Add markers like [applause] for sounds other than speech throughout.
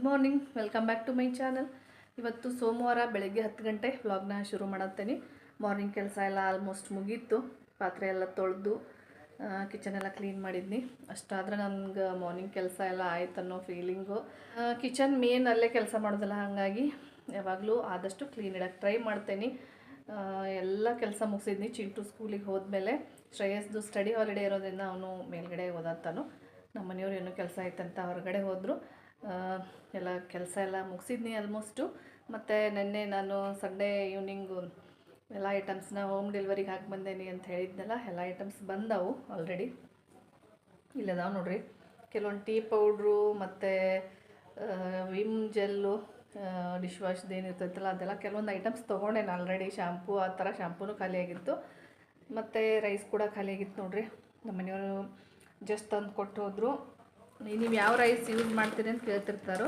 Good morning welcome back to my channel ಇವತ್ತು ಸೋಮವಾರ ಬೆಳಗ್ಗೆ ಹತ್ತು ಗಂಟೆ ವ್ಲಾಗ್ನ ಶುರು ಮಾಡತ್ತೇನೆ. ಮಾರ್ನಿಂಗ್ ಕೆಲಸ ಎಲ್ಲ ಆಲ್ಮೋಸ್ಟ್ ಮುಗೀತು. ಪಾತ್ರೆ ಎಲ್ಲ ತೊಳೆದು ಕಿಚನ್ ಎಲ್ಲ ಕ್ಲೀನ್ ಮಾಡಿದ್ನಿ. ಅಷ್ಟಾದ್ರೆ ನನಗೆ ಮಾರ್ನಿಂಗ್ ಕೆಲಸ ಎಲ್ಲ ಆಯ್ತು ಅನ್ನೋ ಫೀಲಿಂಗು ಕಿಚನ್ ಮೇನ್ ಅಲ್ಲೇ ಕೆಲಸ ಮಾಡೋದಲ್ಲ, ಹಾಗಾಗಿ ಯಾವಾಗಲೂ ಆದಷ್ಟು ಕ್ಲೀನ್ ಇಡಕ್ಕೆ ಟ್ರೈ ಮಾಡ್ತೇನೆ. ಎಲ್ಲ ಕೆಲಸ ಮುಗಿಸಿದ್ನಿ. ಚಿಂಟು ಸ್ಕೂಲಿಗೆ ಹೋದ್ಮೇಲೆ ಶ್ರೇಯಸ್ದು ಸ್ಟಡಿ ಹಾಲಿಡೇ ಇರೋದ್ರಿಂದ ಅವನು ಮೇಲ್ಗಡೆ ಓದಾತಾನು ನಮ್ಮ ಮನೆಯವ್ರು ಏನೋ ಕೆಲಸ ಇತ್ತಂತ ಹೊರಗಡೆ ಹೋದರು. ಎಲ್ಲ ಕೆಲಸ ಎಲ್ಲ ಮುಗಿಸಿದ್ನಿ ಆಲ್ಮೋಸ್ಟು ಮತ್ತು ನಿನ್ನೆ ನಾನು ಸಂಡೇ ಈವ್ನಿಂಗು ಎಲ್ಲ ಐಟಮ್ಸ್ನ ಹೋಮ್ ಡೆಲಿವರಿಗೆ ಹಾಕಿ ಬಂದೇನಿ ಅಂತ ಹೇಳಿದ್ನಲ್ಲ, ಎಲ್ಲ ಐಟಮ್ಸ್ ಬಂದವು ಆಲ್ರೆಡಿ ಇಲ್ಲದಾವೆ ನೋಡ್ರಿ. ಕೆಲವೊಂದು ಟೀ ಪೌಡ್ರು ಮತ್ತು ವಿಮ್ ಜೆಲ್ಲು ಡಿಶ್ ವಾಶ್ದು ಏನಿರ್ತೈತಲ್ಲ ಅದೆಲ್ಲ ಕೆಲವೊಂದು ಐಟಮ್ಸ್ ತೊಗೊಂಡೇನು ಆಲ್ರೆಡಿ ಶಾಂಪೂ ಆ ಥರ ಶ್ಯಾಂಪೂನು ಖಾಲಿಯಾಗಿತ್ತು ಮತ್ತು ರೈಸ್ ಕೂಡ ಖಾಲಿಯಾಗಿತ್ತು ನೋಡ್ರಿ. ನಮ್ಮ ಮನೆಯವರು ಜಸ್ಟ್ ತಂದು ಕೊಟ್ಟು ಹೋದರು ನೀವು ಯಾವ ರೈಸ್ ಯೂಸ್ ಮಾಡ್ತೀರಿ ಅಂತ ಕೇಳ್ತಿರ್ತಾರೋ,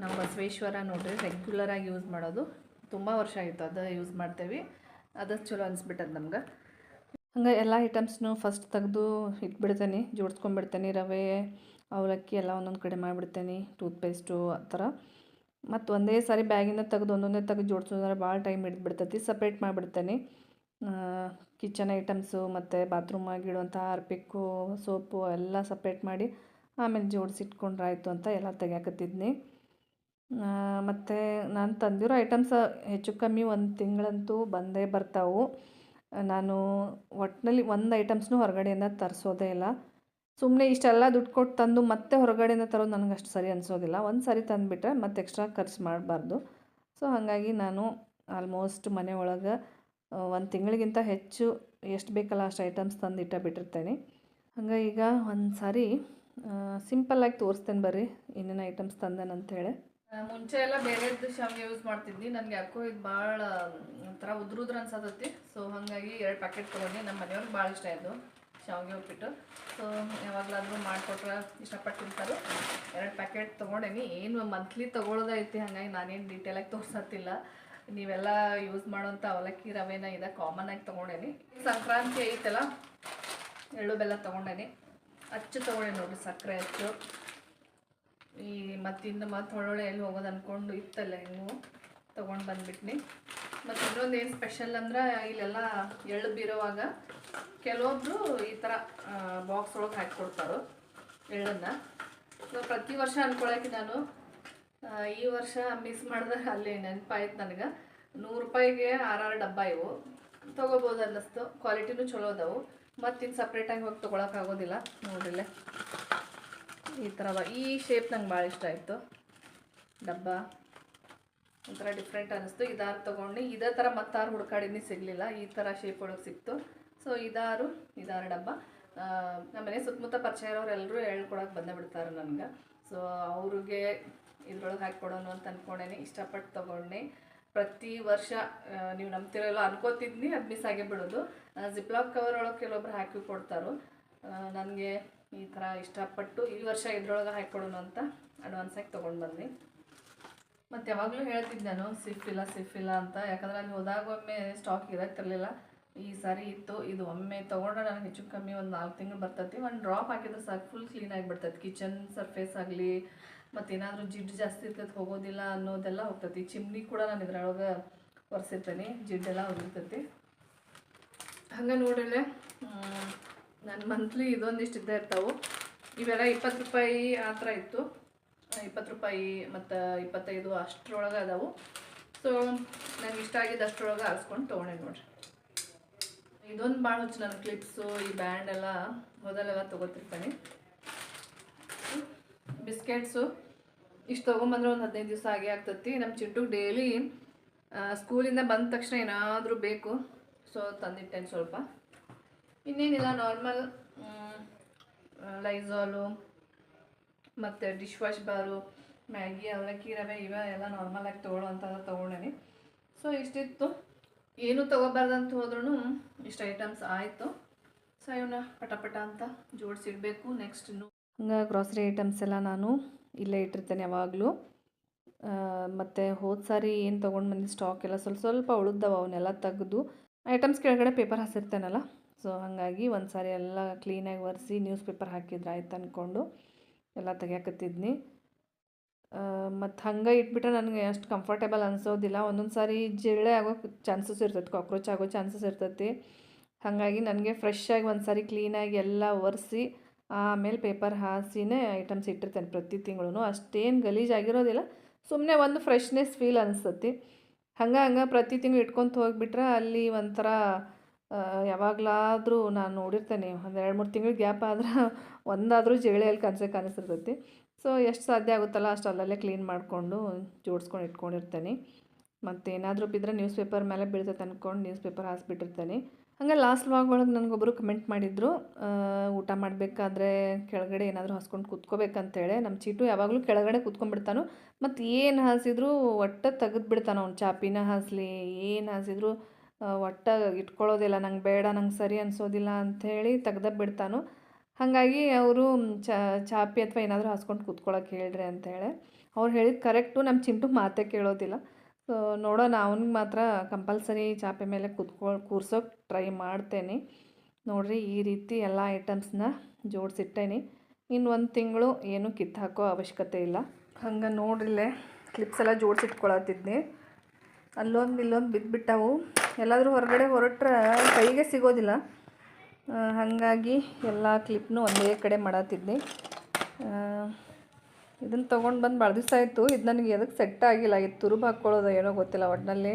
ನಾವು ಬಸವೇಶ್ವರ ನೋಡ್ರಿ ರೆಗ್ಯುಲರಾಗಿ ಯೂಸ್ ಮಾಡೋದು. ತುಂಬ ವರ್ಷ ಆಯಿತು ಅದು ಯೂಸ್ ಮಾಡ್ತೇವೆ. ಅದು ಚಲೋ ಅನಿಸ್ಬಿಟ್ಟದ ನಮ್ಗೆ. ಹಂಗೆ ಎಲ್ಲ ಐಟಮ್ಸ್ನು ಫಸ್ಟ್ ತೆಗೆದು ಇಟ್ಬಿಡ್ತೇನೆ, ಜೋಡಿಸ್ಕೊಂಡ್ಬಿಡ್ತೇನೆ ರವೆ, ಅವಲಕ್ಕಿ ಎಲ್ಲ ಒಂದೊಂದು ಕಡೆ ಮಾಡಿಬಿಡ್ತೇನೆ ಟೂತ್ಪೇಸ್ಟು ಆ ಥರ. ಮತ್ತು ಒಂದೇ ಸಾರಿ ಬ್ಯಾಗಿಂದ ತೆಗೆದು ಒಂದೊಂದೇ ತೆಗೆದು ಜೋಡಿಸೋದ್ರೆ ಭಾಳ ಟೈಮ್ ಹಿಡಿದ್ಬಿಡ್ತೈತಿ. ಸಪ್ರೇಟ್ ಮಾಡಿಬಿಡ್ತೇನೆ. ಕಿಚನ್ ಐಟಮ್ಸು ಮತ್ತು ಬಾತ್ರೂಮಾಗಿ ಇಡುವಂಥ ಹಾರ್ಪಿಕ್ಕು ಸೋಪು ಎಲ್ಲ ಸಪ್ರೇಟ್ ಮಾಡಿ ಆಮೇಲೆ ಜೋಡಿಸಿಟ್ಕೊಂಡ್ರೆ ಆಯಿತು ಅಂತ ಎಲ್ಲ ತೆಗಿಯಾಕತ್ತಿದ್ನಿ. ಮತ್ತು ನಾನು ತಂದಿರೋ ಐಟಮ್ಸ್ ಹೆಚ್ಚು ಕಮ್ಮಿ ಒಂದು ತಿಂಗಳಂತೂ ಬಂದೇ ಬರ್ತಾವೆ. ನಾನು ಒಟ್ಟಿನಲ್ಲಿ ಒಂದು ಐಟಮ್ಸ್ನು ಹೊರಗಡೆಯಿಂದ ತರಿಸೋದೇ ಇಲ್ಲ. ಸುಮ್ಮನೆ ಇಷ್ಟೆಲ್ಲ ದುಡ್ಡು ಕೊಟ್ಟು ತಂದು ಮತ್ತೆ ಹೊರಗಡೆಯಿಂದ ತರೋದು ನನಗೆ ಅಷ್ಟು ಸರಿ ಅನಿಸೋದಿಲ್ಲ. ಒಂದು ಸರಿ ತಂದುಬಿಟ್ರೆ ಮತ್ತೆ ಎಕ್ಸ್ಟ್ರಾ ಖರ್ಚು ಮಾಡಬಾರ್ದು. ಸೊ, ಹಾಗಾಗಿ ನಾನು ಆಲ್ಮೋಸ್ಟ್ ಮನೆ ಒಳಗೆ ಒಂದು ತಿಂಗಳಿಗಿಂತ ಹೆಚ್ಚು ಎಷ್ಟು ಬೇಕಲ್ಲ ಅಷ್ಟು ಐಟಮ್ಸ್ ತಂದು ಇಟ್ಟ ಬಿಟ್ಟಿರ್ತೇನೆ. ಹಂಗೆ ಈಗ ಒಂದು ಸಾರಿ ಸಿಂಪಲ್ಲಾಗಿ ತೋರಿಸ್ತೇನೆ ಬರ್ರಿ, ಏನೇನು ಐಟಮ್ಸ್ ತಂದೇನೆ ಅಂತೇಳಿ. ಮುಂಚೆ ಎಲ್ಲ ಬೇರೆದ್ದು ಶಾವಿಗೆ ಯೂಸ್ ಮಾಡ್ತಿದ್ನಿ ನನಗೆ ಯಾಕೋ ಇದು ಭಾಳ ಒಂಥರ ಉದ್ರುದ್ರ ಉದ್ರ ಅನ್ಸತೈತಿ. ಸೊ ಹಾಗಾಗಿ ಎರಡು ಪ್ಯಾಕೆಟ್ ತೊಗೊಂಡು. ನಮ್ಮ ಮನೆಯವ್ರಿಗೆ ಭಾಳ ಇಷ್ಟ ಇದು ಶಾವಿಗೆ ಉಪ್ಪಿಟ್ಟು. ಸೊ ಯಾವಾಗಲಾದರೂ ಮಾಡಿಕೊಟ್ರೆ ಇಷ್ಟಪಟ್ಟು ಎರಡು ಪ್ಯಾಕೆಟ್ ತೊಗೊಂಡೇನಿ. ಏನು ಮಂತ್ಲಿ ತೊಗೊಳೋದೈತಿ, ಹಾಗಾಗಿ ನಾನೇನು ಡೀಟೇಲಾಗಿ ತೋರಿಸತ್ತಿಲ್ಲ. ನೀವೆಲ್ಲ ಯೂಸ್ ಮಾಡೋಂಥ ಅವಲಕ್ಕಿ, ರವೆನ ಇದೆ ಕಾಮನ್ ಆಗಿ ತೊಗೊಂಡೇನಿ. ಸಂಕ್ರಾಂತಿ ಐತಲ್ಲ, ಎಳ್ಳು ಬೆಲ್ಲ ತೊಗೊಂಡೇನಿ. ಅಚ್ಚು ತೊಗೊಳ್ಳಿ ನೋಡಿರಿ ಸಕ್ಕರೆ ಅಚ್ಚು. ಈ ಮತ್ತಿಂದ ಮತ್ತೆ ಹೊಳೊಳೆ ಎಲ್ಲಿ ಹೋಗೋದು ಅಂದ್ಕೊಂಡು ಇತ್ತಲ್ಲ ಹೆಂಗು ತೊಗೊಂಡು ಬಂದ್ಬಿಟ್ನಿ. ಮತ್ತು ಇನ್ನೊಂದು ಏನು ಸ್ಪೆಷಲ್ ಅಂದ್ರೆ ಇಲ್ಲೆಲ್ಲ ಎಳ್ಳು ಬೀರೋವಾಗ ಕೆಲವೊಬ್ರು ಈ ಥರ ಬಾಕ್ಸ್ ಒಳಗೆ ಎಳ್ಳನ್ನು. ಸೊ ಪ್ರತಿ ವರ್ಷ ಅನ್ಕೊಳಕ್ಕೆ ನಾನು ಈ ವರ್ಷ ಮಿಸ್ ಮಾಡಿದ್ರೆ ಅಲ್ಲಿ ನೆನಪಾಯ್ತು ನನಗೆ. ನೂರು ರೂಪಾಯಿಗೆ ಆರಾರು ಡಬ್ಬ ಇವು. ತೊಗೋಬೋದು ಅನ್ನಿಸ್ತು. ಕ್ವಾಲಿಟಿನೂ ಚಲೋ ಅದಾವು. ಮತ್ತಿನ್ನು ಸಪ್ರೇಟಾಗಿ ಹೋಗಿ ತೊಗೊಳಕ್ಕಾಗೋದಿಲ್ಲ ನೋಡಿಲ್ಲ ಈ ಥರ ಈ ಶೇಪ್ ನಂಗೆ ಭಾಳ ಇಷ್ಟ ಆಯಿತು. ಡಬ್ಬ. ಒಂಥರ ಡಿಫ್ರೆಂಟ್ ಅನ್ನಿಸ್ತು ಇದಾರು ತೊಗೊಂಡು ಇದೇ ಥರ ಮತ್ತಾರು ಹುಡ್ಕಾಡಿನೇ ಸಿಗಲಿಲ್ಲ. ಈ ಥರ ಶೇಪ್ ಒಳಗೆ ಸಿಕ್ತು. ಸೊ ಇದಾರು ಇದಾರು ಡಬ್ಬ. ನಮ್ಮ ಮನೆ ಸುತ್ತಮುತ್ತ ಪರಿಚಯ ಇರೋರೆಲ್ಲರೂ ಹೇಳ್ಕೊಡಕ್ಕೆ ಬಂದೇ ಬಿಡ್ತಾರೆ ನನಗೆ. ಸೊ ಅವ್ರಿಗೆ ಇದ್ರೊಳಗೆ ಹಾಕ್ಕೊಡೋಣ ಅಂತ ಅಂದ್ಕೊಂಡೇನೆ ಇಷ್ಟಪಟ್ಟು ತೊಗೊಂಡೆ. ಪ್ರತಿ ವರ್ಷ ನೀವು ನಂಬ್ತಿರಲ್ಲ ಅನ್ಕೋತಿದ್ನಿ, ಅದು ಮಿಸ್ ಆಗೇ ಬಿಡೋದು. ಜಿಪ್ಲಾಕ್ ಕವರ್ ಒಳಗೆ ಕೆಲವೊಬ್ರು ಹಾಕಿ ಕೊಡ್ತಾರೋ. ನನಗೆ ಈ ಥರ ಇಷ್ಟಪಟ್ಟು ಈ ವರ್ಷ ಇದ್ರೊಳಗೆ ಹಾಕ್ಕೊಡೋಣ ಅಂತ ಅಡ್ವಾನ್ಸಾಗಿ ತೊಗೊಂಡು ಬಂದ್ವಿ ಮತ್ತು ಯಾವಾಗಲೂ ಹೇಳ್ತಿದ್ದೆ ನಾನು ಸಿಫಿಲ್ಲ ಸಿಫಿಲ್ಲ ಅಂತ. ಯಾಕಂದರೆ ಅಲ್ಲಿ ಹೋದಾಗ ಒಮ್ಮೆ ಸ್ಟಾಕ್ ಇರಕ್ತಿರ್ಲಿಲ್ಲ ಈ ಸಾರಿ ಇತ್ತು, ಇದು ಒಮ್ಮೆ ತೊಗೊಂಡ್ರೆ ನನಗೆ ಹೆಚ್ಚು ಕಮ್ಮಿ ಒಂದು ನಾಲ್ಕು ತಿಂಗಳು ಬರ್ತೈತಿ. ಒಂದು ಡ್ರಾಪ್ ಹಾಕಿದ್ರೆ ಸಾಕು ಫುಲ್ ಕ್ಲೀನ್ ಆಗಿಬಿಡ್ತೈತಿ. ಕಿಚನ್ ಸರ್ಫೇಸ್ ಆಗಲಿ ಮತ್ತು ಏನಾದರೂ ಜಿಡ್ಡು ಜಾಸ್ತಿ ಇರ್ತೈತೆ, ಹೋಗೋದಿಲ್ಲ ಅನ್ನೋದೆಲ್ಲ ಹೋಗ್ತೈತಿ. ಚಿಮ್ನಿ ಕೂಡ ನಾನು ಇದ್ರೊಳಗೆ ಒರೆಸಿರ್ತೇನೆ, ಜಿಡ್ಡೆಲ್ಲ ಹೋಗಿರ್ತೈತಿ ಹಂಗೆ ನೋಡಲೆ ನನ್ನ ಮಂತ್ಲಿ ಇದೊಂದಿಷ್ಟು ಇದ್ದೇ ಇರ್ತಾವೆ. ಇವೆಲ್ಲ ಇಪ್ಪತ್ತು ರೂಪಾಯಿ ಆ ಥರ ಇತ್ತು ಇಪ್ಪತ್ತು ರೂಪಾಯಿ ಮತ್ತು ಇಪ್ಪತ್ತೈದು ಅಷ್ಟರೊಳಗೆ ಅದಾವು. ಸೊ ನನಗೆ ಇಷ್ಟ ಆಗಿದ್ದು ಅಷ್ಟರೊಳಗೆ ಆರಿಸ್ಕೊಂಡು ತೊಗೊಂಡೆ ನೋಡ್ರಿ. ಇದೊಂದು ಭಾಳ ಹುಚ್ಚು ನನ್ನ ಕ್ಲಿಪ್ಸು ಈ ಬ್ಯಾಂಡ್ ಎಲ್ಲ ಮೊದಲೆಲ್ಲ ತೊಗೋತಿರ್ತಾನೆ. ಬಿಸ್ಕೆಟ್ಸು. ಇಷ್ಟು ತೊಗೊಂಬಂದ್ರೆ ಒಂದು ಹದಿನೈದು ದಿವಸ ಆಗೇ ಆಗ್ತತಿ. ನಮ್ಮ ಚಿಂಟು ಡೈಲಿ ಸ್ಕೂಲಿಂದ ಬಂದ ತಕ್ಷಣ ಏನಾದರೂ ಬೇಕು. ಸೊ ತಂದಿಟ್ಟೇನೆ ಸ್ವಲ್ಪ. ಇನ್ನೇನಿಲ್ಲ ನಾರ್ಮಲ್ ಲೈಝಾಲು ಮತ್ತು ಡಿಶ್ ವಾಶ್ ಬಾರು ಮ್ಯಾಗಿ ಅವಲಕ್ಕಿ ರವೆ ಇವೆ. ಎಲ್ಲ ನಾರ್ಮಲಾಗಿ ತೊಗೊಳ್ಳೋವಂಥದ್ದು ತೊಗೊಂಡೇನಿ. ಸೊ ಇಷ್ಟಿತ್ತು. ಏನು ತೊಗೋಬಾರ್ದಂತ ಹೋದ್ರೂ ಇಷ್ಟು ಐಟಮ್ಸ್ ಆಯಿತು. ಸೊ ಇವನ್ನ ಪಟ ಪಟ ಅಂತ ಜೋಡಿಸಿಡಬೇಕು. ನೆಕ್ಸ್ಟ್ ಇನ್ನು ಹಂಗೆ ಗ್ರಾಸರಿ ಐಟಮ್ಸ್ ಎಲ್ಲ ನಾನು ಇಲ್ಲೇ ಇಟ್ಟಿರ್ತೇನೆ ಯಾವಾಗಲೂ. ಮತ್ತು ಹೋದ ಸಾರಿ ಏನು ತೊಗೊಂಡು ಬಂದು ಸ್ಟಾಕ್ ಎಲ್ಲ ಸ್ವಲ್ಪ ಸ್ವಲ್ಪ ಉಳಿದವ, ಅವನ್ನೆಲ್ಲ ತೆಗೆದು. ಐಟಮ್ಸ್ ಕೆಳಗಡೆ ಪೇಪರ್ ಹಾಸಿರ್ತೇನಲ್ಲ ಸೊ ಹಾಗಾಗಿ ಒಂದು ಸಾರಿ ಎಲ್ಲ ಕ್ಲೀನಾಗಿ ಒರೆಸಿ ನ್ಯೂಸ್ ಪೇಪರ್ ಹಾಕಿದ್ರೆ ಆಯ್ತು ಅಂದ್ಕೊಂಡು ಎಲ್ಲ ತೆಗಿಯಾಕತ್ತಿದ್ನಿ. ಮತ್ತು ಹಂಗೆ ಇಟ್ಬಿಟ್ರೆ ನನಗೆ ಅಷ್ಟು ಕಂಫರ್ಟೇಬಲ್ ಅನಿಸೋದಿಲ್ಲ. ಒಂದೊಂದು ಸಾರಿ ಜಿರಳೆ ಆಗೋ ಚಾನ್ಸಸ್ ಇರ್ತೈತೆ ಕಾಕ್ರೋಚ್ ಆಗೋ ಚಾನ್ಸಸ್ ಇರ್ತೈತಿ. ಹಾಗಾಗಿ ನನಗೆ ಫ್ರೆಶ್ ಆಗಿ ಒಂದು ಸಾರಿ ಕ್ಲೀನಾಗಿ ಎಲ್ಲ ಒರೆಸಿ ಆಮೇಲೆ ಪೇಪರ್ ಹಾಸಿನೇ ಐಟಮ್ಸ್ ಇಟ್ಟಿರ್ತೇನೆ ಪ್ರತಿ ತಿಂಗಳೂ ಅಷ್ಟೇನು ಗಲೀಜಾಗಿರೋದಿಲ್ಲ. ಸುಮ್ಮನೆ ಒಂದು ಫ್ರೆಶ್ನೆಸ್ ಫೀಲ್ ಅನಿಸ್ತತಿ. ಹಂಗೆ ಹಂಗೆ ಪ್ರತಿ ತಿಂಗಳು ಇಟ್ಕೊಂತ ಹೋಗಿಬಿಟ್ರೆ ಅಲ್ಲಿ ಒಂಥರ ಯಾವಾಗಲಾದರೂ ನಾನು ನೋಡಿರ್ತೇನೆ. ಒಂದು ಎರಡು ಮೂರು ತಿಂಗಳು ಗ್ಯಾಪ್ ಆದ್ರೆ [laughs] ಒಂದಾದರೂ ಜೇಳೆಯಲ್ಲಿ ಕನ್ಸೆ ಕನಸಿರ್ತೈತಿ ಸೊ ಎಷ್ಟು ಸಾಧ್ಯ ಆಗುತ್ತಲ್ಲ ಅಷ್ಟು ಅಲ್ಲಲ್ಲೇ ಕ್ಲೀನ್ ಮಾಡಿಕೊಂಡು ಜೋಡಿಸ್ಕೊಂಡು ಇಟ್ಕೊಂಡಿರ್ತೇನೆ. ಮತ್ತೇನಾದರೂ ಬಿದ್ದರೆ ನ್ಯೂಸ್ ಪೇಪರ್ ಮೇಲೆ ಬೀಳ್ತೈತೆ ಅಂದ್ಕೊಂಡು ನ್ಯೂಸ್ ಪೇಪರ್ ಹಾಸ್ಬಿಟ್ಟಿರ್ತೇನೆ. ಹಂಗೆ ಲಾಸ್ಟ್ ವ್ಲಾಗ್ ಒಳಗೆ ನನಗೊಬ್ಬರು ಕಮೆಂಟ್ ಮಾಡಿದ್ರು ಊಟ ಮಾಡಬೇಕಾದ್ರೆ ಕೆಳಗಡೆ ಏನಾದರೂ ಹಾಸ್ಕೊಂಡು ಕೂತ್ಕೋಬೇಕಂತೇಳಿ. ನಮ್ಮ ಚೀಟು ಯಾವಾಗಲೂ ಕೆಳಗಡೆ ಕೂತ್ಕೊಂಡ್ಬಿಡ್ತಾನು. ಮತ್ತು ಏನು ಹಾಸಿದ್ರು ಒಟ್ಟು ತೆಗೆದು ಬಿಡ್ತಾನೆ ಅವ್ನು ಚಾಪಿನ ಹಾಸಲಿ. ಏನು ಹಾಸಿದ್ರು ಒಟ್ಟ ಇಟ್ಕೊಳ್ಳೋದಿಲ್ಲ. ನಂಗೆ ಬೇಡ, ನಂಗೆ ಸರಿ ಅನಿಸೋದಿಲ್ಲ ಅಂಥೇಳಿ ತೆಗ್ದ ಬಿಡ್ತಾನು ಹಾಗಾಗಿ ಅವರು ಚಾಪಿ ಅಥವಾ ಏನಾದರೂ ಹಾಸ್ಕೊಂಡು ಕೂತ್ಕೊಳ್ಳೋಕೆ ಹೇಳ್ರಿ ಅಂತೇಳಿ ಅವ್ರು ಹೇಳಿದ ಕರೆಕ್ಟು ನಮ್ಮ ಚಿಂಟು ಮಾತೇ ಕೇಳೋದಿಲ್ಲ. ಸೊ ನೋಡೋಣ, ಅವ್ನಿಗೆ ಮಾತ್ರ ಕಂಪಲ್ಸರಿ ಚಾಪೆ ಮೇಲೆ ಕೂತ್ಕೊ, ಕೂರ್ಸೋಕೆ ಟ್ರೈ ಮಾಡ್ತೇನೆ. ನೋಡ್ರಿ, ಈ ರೀತಿ ಎಲ್ಲ ಐಟಮ್ಸ್ನ ಜೋಡಿಸಿಟ್ಟೇನೆ. ಇನ್ನು ಒಂದು ತಿಂಗಳು ಏನು ಕಿತ್ತಾಕೋ ಅವಶ್ಯಕತೆ ಇಲ್ಲ. ಹಂಗೆ ನೋಡ್ರಿಲ್ಲೇ ಕ್ಲಿಪ್ಸ್ ಎಲ್ಲ ಜೋಡಿಸಿಟ್ಕೊಳತ್ತಿದ್ದೆ ಅಲ್ಲೊಂದು, ಇಲ್ಲೊಂದು ಬಿದ್ದುಬಿಟ್ಟವು ಎಲ್ಲಾದರೂ ಹೊರಗಡೆ ಹೊರಟ್ರೆ ಕೈಗೆ ಸಿಗೋದಿಲ್ಲ. ಹಾಗಾಗಿ ಎಲ್ಲ ಕ್ಲಿಪ್ನು ಒಂದೇ ಕಡೆ ಮಾಡತ್ತಿದ್ನಿ. ಇದನ್ನು ತೊಗೊಂಡು ಬಂದು ಭಾಳ ದಿವಸ ಆಯಿತು. ಇದು ನನಗೆ ಎದಕ್ಕೆ ಸೆಟ್ ಆಗಿಲ್ಲ. ಇದು ತುರುಬು ಹಾಕ್ಕೊಳ್ಳೋದು ಏನೋ ಗೊತ್ತಿಲ್ಲ. ಒಟ್ಟಿನಲ್ಲಿ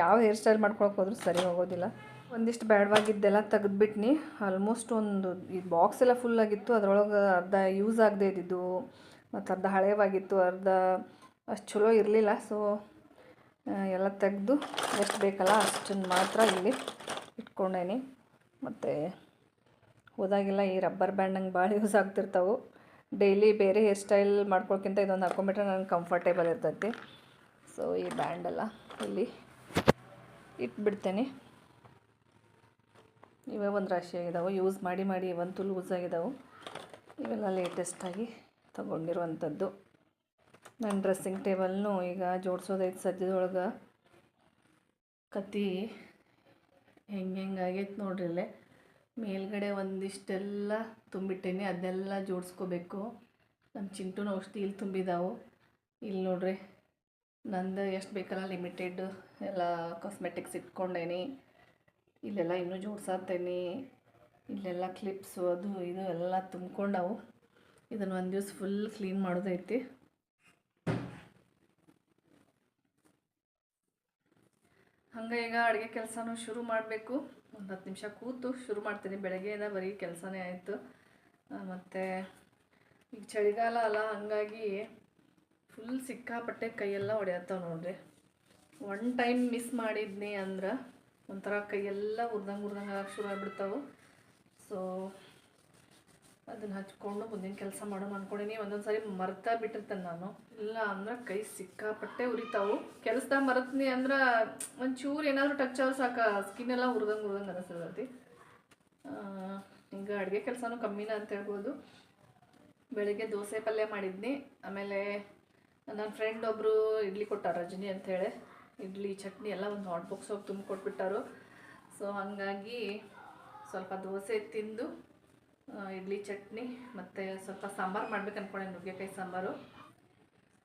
ಯಾವ ಹೇರ್ ಸ್ಟೈಲ್ ಮಾಡ್ಕೊಳಕ್ಕೆ ಹೋದ್ರೂ ಸರಿ ಹೋಗೋದಿಲ್ಲ. ಒಂದಿಷ್ಟು ಬೇಡವಾಗಿದ್ದೆಲ್ಲ ತೆಗೆದುಬಿಟ್ನಿ. ಆಲ್ಮೋಸ್ಟ್ ಒಂದು ಈ ಬಾಕ್ಸ್ ಎಲ್ಲ ಫುಲ್ ಆಗಿತ್ತು. ಅದರೊಳಗೆ ಅರ್ಧ ಯೂಸ್ ಆಗದೆ ಇದ್ದಿದ್ದು, ಮತ್ತು ಅರ್ಧ ಹಳೆಯವಾಗಿತ್ತು ಅರ್ಧ ಅಷ್ಟು ಚಲೋ ಇರಲಿಲ್ಲ. ಸೊ ಎಲ್ಲ ತೆಗೆದು ಎಷ್ಟು ಬೇಕಲ್ಲ ಅಷ್ಟನ್ನು ಮಾತ್ರ ಇಲ್ಲಿ ಇಟ್ಕೊಂಡೇನಿ. ಮತ್ತು ಹೋದಾಗೆಲ್ಲ ಈ ರಬ್ಬರ್ ಬ್ಯಾಂಡ್ ನಂಗೆ ಭಾಳ ಯೂಸ್ ಆಗ್ತಿರ್ತಾವೆ. ಡೈಲಿ ಬೇರೆ ಹೇರ್ ಸ್ಟೈಲ್ ಮಾಡ್ಕೊಳಕ್ಕಿಂತ ಇದೊಂದು ಹಾಕೊಂಬಿಟ್ರೆ ನನಗೆ ಕಂಫರ್ಟೇಬಲ್ ಇರ್ತೈತಿ. ಸೊ ಈ ಬ್ಯಾಂಡೆಲ್ಲ ಇಲ್ಲಿ ಇಟ್ಬಿಡ್ತೇನೆ. ಇವೇ ಒಂದು ರಾಶಿ ಆಗಿದ್ದಾವೆ ಯೂಸ್ ಮಾಡಿ ಮಾಡಿ ಇವಂತೂ ಲೂಸ್ ಆಗಿದ್ದಾವೆ ಇವೆಲ್ಲ ಲೇಟೆಸ್ಟಾಗಿ ತೊಗೊಂಡಿರುವಂಥದ್ದು ನನ್ನ ಡ್ರೆಸ್ಸಿಂಗ್ ಟೇಬಲ್ನು ಈಗ ಜೋಡಿಸೋದೈತೆ. ಸದ್ಯದೊಳಗೆ ಕತ್ತಿ ಹೆಂಗೆ ಹೆಂಗಾಗೈತೆ ನೋಡ್ರಿ ಇಲ್ಲೇ. ಮೇಲ್ಗಡೆ ಒಂದಿಷ್ಟೆಲ್ಲ ತುಂಬಿಟ್ಟೇನಿ, ಅದೆಲ್ಲ ಜೋಡಿಸ್ಕೋಬೇಕು. ನಮ್ಮ ಚಿಂಟುನ ಔಷಧಿ ಇಲ್ಲಿ ತುಂಬಿದಾವು. ಇಲ್ಲಿ ನೋಡ್ರಿ, ನಂದು ಎಷ್ಟು ಬೇಕಲ್ಲ ಲಿಮಿಟೆಡ್ ಎಲ್ಲ ಕಾಸ್ಮೆಟಿಕ್ಸ್ ಇಟ್ಕೊಂಡೇನಿ. ಇಲ್ಲೆಲ್ಲ ಇನ್ನೂ ಜೋಡ್ಸಾತೇನಿ. ಇಲ್ಲೆಲ್ಲ ಕ್ಲಿಪ್ಸು ಅದು ಇದು ಎಲ್ಲ ತುಂಬ್ಕೊಂಡವು. ಇದನ್ನು ಒಂದು ದಿವ್ಸ ಫುಲ್ ಕ್ಲೀನ್ ಮಾಡೋದೈತಿ. ಹಂಗೆ ಈಗ ಅಡುಗೆ ಕೆಲಸನೂ ಶುರು ಮಾಡಬೇಕು. ಒಂದು ಹತ್ತು ನಿಮಿಷ ಕೂತು ಶುರು ಮಾಡ್ತೀನಿ. ಬೆಳಗ್ಗೆಯಿಂದ ಬರೀ ಕೆಲಸನೇ ಆಯಿತು. ಮತ್ತು ಈಗ ಚಳಿಗಾಲ ಅಲ್ಲ, ಹಾಗಾಗಿ ಫುಲ್ ಸಿಕ್ಕಾಪಟ್ಟೆ ಕೈಯೆಲ್ಲ ಹೊಡೆಯತ್ತವ ನೋಡ್ರಿ. ಒನ್ ಟೈಮ್ ಮಿಸ್ ಮಾಡಿದ್ನಿ ಅಂದ್ರೆ ಒಂಥರ ಕೈಯೆಲ್ಲ ಉರ್ದಂಗೆ ಉರ್ದಂಗೆ ಶುರು ಆಗಿಬಿಡ್ತಾವೆ. ಸೊ ಅದನ್ನು ಹಚ್ಕೊಂಡು ಮುಂದಿನ ಕೆಲಸ ಮಾಡೋಣ ಅನ್ಕೊಂಡಿನಿ. ಒಂದೊಂದು ಸಾರಿ ಮರ್ತಾ ಬಿಟ್ಟಿರ್ತೇನೆ ನಾನು. ಇಲ್ಲ ಅಂದ್ರೆ ಕೈ ಸಿಕ್ಕಾಪಟ್ಟೆ ಉರಿತಾವು. ಕೆಲಸದಾಗ ಮರತ್ನಿ ಅಂದ್ರೆ ಒಂಚೂರು ಏನಾದರೂ ಟಚ್ ಆದ್ರೆ ಸಾಕು. ಸ್ಕಿನ್ ಎಲ್ಲ ಉರ್ದಂಗೆ ಉರ್ದಂಗೆ ಅನಿಸ್ತೈತಿ. ಈಗ ಅಡುಗೆ ಕೆಲಸನೂ ಕಮ್ಮಿನ ಅಂತ ಹೇಳ್ಬೋದು. ಬೆಳಿಗ್ಗೆ ದೋಸೆ ಪಲ್ಯ ಮಾಡಿದ್ನಿ. ಆಮೇಲೆ ನನ್ನ ಫ್ರೆಂಡ್ ಒಬ್ಬರು ಇಡ್ಲಿ ಕೊಟ್ಟಾರ ರಜನಿ ಅಂಥೇಳಿ ಇಡ್ಲಿ, ಚಟ್ನಿ ಎಲ್ಲ ಒಂದು ಹಾಟ್ ಬಾಕ್ಸ್ ಹೋಗಿ ತುಂಬ ಕೊಟ್ಬಿಟ್ಟಾರು ಸೊ ಹಾಗಾಗಿ ಸ್ವಲ್ಪ ದೋಸೆ ತಿಂದು ಇಡ್ಲಿ ಚಟ್ನಿ ಮತ್ತು ಸ್ವಲ್ಪ ಸಾಂಬಾರು ಮಾಡ್ಬೇಕು ಅನ್ಕೊಂಡೆ, ನುಗ್ಗೆಕಾಯಿ ಸಾಂಬಾರು.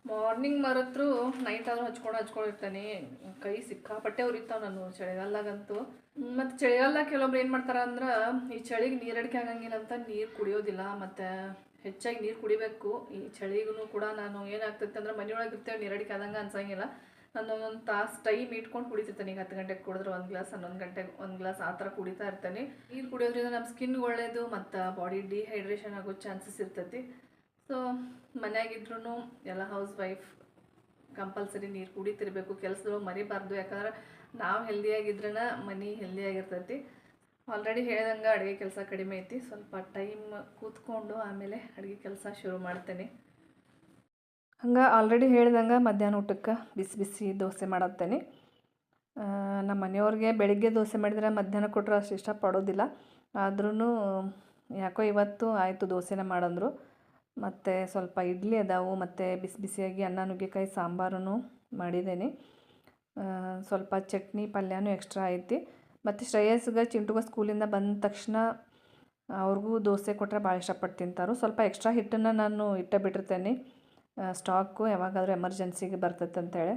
ಮಾರ್ನಿಂಗ್ ಮರತ್ರು ನೈಟ್ ಆದ್ರೂ ಹಚ್ಕೊಂಡು ಹಚ್ಕೊಂಡಿರ್ತಾನೆ. ಕೈ ಸಿಕ್ಕಾಪಟ್ಟೆ ಉರಿತಾವೆ ನಾನು ಚಳಿಗಾಲದಾಗಂತೂ. ಮತ್ತು ಚಳಿಗಾಲದಾಗ ಕೆಲವೊಬ್ರು ಏನು ಮಾಡ್ತಾರೆ ಅಂದ್ರೆ, ಈ ಚಳಿಗೆ ನೀರಡಿಕೆ ಆಗಂಗಿಲ್ಲ ಅಂತ ನೀರು ಕುಡಿಯೋದಿಲ್ಲ, ಮತ್ತು ಹೆಚ್ಚಾಗಿ ನೀರು ಕುಡಿಬೇಕು. ಈ ಚಳಿಗೂ ಕೂಡ ನಾನು ಏನಾಗ್ತೈತೆ ಅಂದ್ರೆ ಮನೆಯೊಳಗೆ ಇರ್ತೇವೆ ನೀರಡಿಕೆ ಆದಂಗೆ ಅನ್ಸಂಗಿಲ್ಲ. ನಾನು ಒಂದು ತಾಸು ಟೈಮ್ ಇಟ್ಕೊಂಡು ಕುಡಿತಿರ್ತೇನೆ. ಈಗ ಹತ್ತು ಗಂಟೆಗೆ ಕುಡಿದ್ರೆ ಒಂದು ಗ್ಲಾಸ್ ಹನ್ನೊಂದು ಗಂಟೆಗೆ ಒಂದು ಗ್ಲಾಸ್ ಆ ಥರ ಕುಡಿತಾ ಇರ್ತೇನೆ. ನೀರು ಕುಡಿಯೋದ್ರಿಂದ ನಮ್ಮ ಸ್ಕಿನ್ ಒಳ್ಳೆಯದು ಮತ್ತು ಬಾಡಿ ಡಿಹೈಡ್ರೇಷನ್ ಆಗೋ ಚಾನ್ಸಸ್ ಇರ್ತೈತಿ. ಸೊ ಮನ್ಯಾಗಿದ್ರೂ ಎಲ್ಲ ಹೌಸ್ ವೈಫ್ ಕಂಪಲ್ಸರಿ ನೀರು ಕುಡಿತಿರ್ಬೇಕು. ಕೆಲಸದೊಳಗೆ ಮರಿಬಾರ್ದು ಯಾಕಂದ್ರೆ ನಾವು ಹೆಲ್ದಿಯಾಗಿದ್ರೆ ಮನೆ ಹೆಲ್ದಿಯಾಗಿರ್ತೈತಿ ಆಲ್ರೆಡಿ ಹೇಳ್ದಂಗೆ ಅಡುಗೆ ಕೆಲಸ ಕಡಿಮೆ ಐತಿ. ಸ್ವಲ್ಪ ಟೈಮ್ ಕೂತ್ಕೊಂಡು ಆಮೇಲೆ ಅಡುಗೆ ಕೆಲಸ ಶುರು ಮಾಡ್ತೇನೆ. ಹಂಗೆ ಆಲ್ರೆಡಿ ಹೇಳ್ದಂಗೆ ಮಧ್ಯಾಹ್ನ ಊಟಕ್ಕೆ ಬಿಸಿ ಬಿಸಿ ದೋಸೆ ಮಾಡತ್ತೇನೆ. ನಮ್ಮ ಮನೆಯವ್ರಿಗೆ ಬೆಳಿಗ್ಗೆ ದೋಸೆ ಮಾಡಿದ್ರೆ ಮಧ್ಯಾಹ್ನ ಕೊಟ್ಟರೆ ಅಷ್ಟು ಇಷ್ಟಪಡೋದಿಲ್ಲ. ಆದ್ರೂ ಯಾಕೋ ಇವತ್ತು ಆಯಿತು ದೋಸೆನ ಮಾಡಂದ್ರು. ಮತ್ತು ಸ್ವಲ್ಪ ಇಡ್ಲಿ ಅದಾವು, ಮತ್ತು ಬಿಸಿ ಬಿಸಿಯಾಗಿ ಅನ್ನ, ನುಗ್ಗೆಕಾಯಿ ಸಾಂಬಾರನ್ನು ಮಾಡಿದ್ದೇನೆ ಸ್ವಲ್ಪ ಚಟ್ನಿ, ಪಲ್ಯನೂ ಎಕ್ಸ್ಟ್ರಾ ಐತಿ. ಮತ್ತು ಶ್ರೇಯಸ್ಗ ಚಿಂಟುಗ ಸ್ಕೂಲಿಂದ ಬಂದ ತಕ್ಷಣ ಅವ್ರಿಗೂ ದೋಸೆ ಕೊಟ್ಟರೆ ಭಾಳ ಇಷ್ಟಪಟ್ಟು ತಿಂತಾರೆ. ಸ್ವಲ್ಪ ಎಕ್ಸ್ಟ್ರಾ ಹಿಟ್ಟನ್ನು ನಾನು ಇಟ್ಟ ಬಿಟ್ಟಿರ್ತೇನೆ. ಸ್ಟಾಕು ಯಾವಾಗಾದರೂ ಎಮರ್ಜೆನ್ಸಿಗೆ ಬರ್ತೈತೆ ಅಂತೇಳಿ.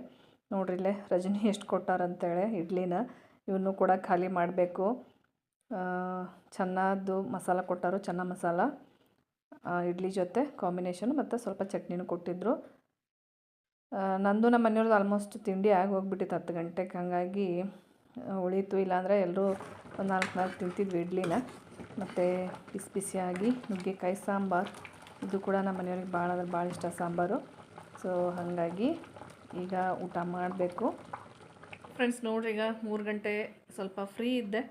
ನೋಡ್ರಿ ಇಲ್ಲೇ ರಜನಿ ಎಷ್ಟು ಕೊಟ್ಟಾರಂತೇಳಿ ಇಡ್ಲಿನ. ಇವನ್ನೂ ಕೂಡ ಖಾಲಿ ಮಾಡಬೇಕು. ಚೆನ್ನಾದ್ದು ಮಸಾಲ ಕೊಟ್ಟಾರು, ಚೆನ್ನ ಮಸಾಲ. ಇಡ್ಲಿ ಜೊತೆ ಕಾಂಬಿನೇಷನ್ ಮತ್ತು ಸ್ವಲ್ಪ ಚಟ್ನಿನೂ ಕೊಟ್ಟಿದ್ದರು ನಂದು ನಮ್ಮ ಮನೆಯವ್ರದ್ದು ಆಲ್ಮೋಸ್ಟ್ ತಿಂಡಿ ಆಗಿ ಹೋಗ್ಬಿಟ್ಟಿತ್ತು ಹತ್ತು ಗಂಟೆಗೆ. ಹಾಗಾಗಿ ಉಳೀತು. ಇಲ್ಲಾಂದರೆ ಎಲ್ಲರೂ ಒಂದು ನಾಲ್ಕು ನಾಲ್ಕು ತಿಂತಿದ್ವಿ ಇಡ್ಲಿನ. ಮತ್ತು ಬಿಸಿ ಬಿಸಿಯಾಗಿ ನುಗ್ಗೆಕಾಯಿ, ಸಾಂಬಾರು. ಇದು ಕೂಡ ನಮ್ಮ ಮನೆಯವ್ರಿಗೆ ಭಾಳ ಅಂದ್ರೆ ಭಾಳ ಇಷ್ಟ ಸಾಂಬಾರು. ಸೊ ಹಾಗಾಗಿ ಈಗ ಊಟ ಮಾಡಬೇಕು. ಫ್ರೆಂಡ್ಸ್ ನೋಡ್ರಿ, ಈಗ ಮೂರು ಗಂಟೆ ಸ್ವಲ್ಪ ಫ್ರೀ ಇದ್ದೆ.